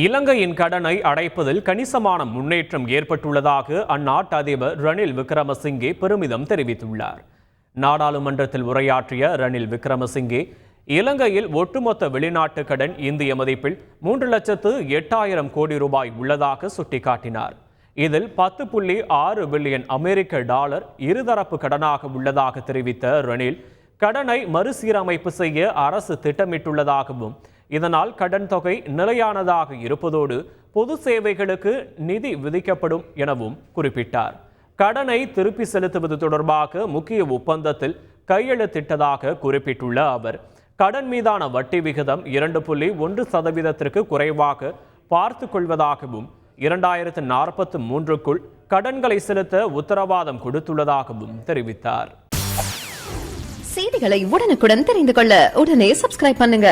இலங்கையின் கடனை அடைப்பதில் கணிசமான முன்னேற்றம் ஏற்பட்டுள்ளதாக அந்நாட்டு அதிபர் ரணில் விக்ரமசிங்கே பெருமிதம் தெரிவித்துள்ளார். நாடாளுமன்றத்தில் உரையாற்றிய ரணில் விக்ரமசிங்கே இலங்கையில் ஒட்டுமொத்த வெளிநாட்டு கடன் இந்திய மதிப்பில் மூன்று லட்சத்து எட்டாயிரம் கோடி ரூபாய் உள்ளதாக சுட்டிக்காட்டினார். இதில் பத்து புள்ளி ஆறு பில்லியன் அமெரிக்க டாலர் இருதரப்பு கடனாக உள்ளதாக தெரிவித்த ரணில் கடனை மறுசீரமைப்பு செய்ய அரசு திட்டமிட்டுள்ளதாகவும் இதனால் கடன் தொகை நிலையானதாக இருப்பதோடு பொது சேவைகளுக்கு நிதி விதிக்கப்படும் எனவும் குறிப்பிட்டார். கடனை திருப்பி செலுத்துவது தொடர்பாக முக்கிய ஒப்பந்தத்தில் கையெழுத்திட்டதாக குறிப்பிட்டுள்ள அவர் கடன் மீதான வட்டி விகிதம் இரண்டு புள்ளி ஒன்று சதவீதத்திற்கு குறைவாக பார்த்து கொள்வதாகவும் இரண்டாயிரத்து நாற்பத்து மூன்றுக்குள் கடன்களை செலுத்த உத்தரவாதம் கொடுத்துள்ளதாகவும் தெரிவித்தார். செய்திகளை உடனுக்குடன் தெரிந்து கொள்ள உடனே சப்ஸ்கிரைப் பண்ணுங்க.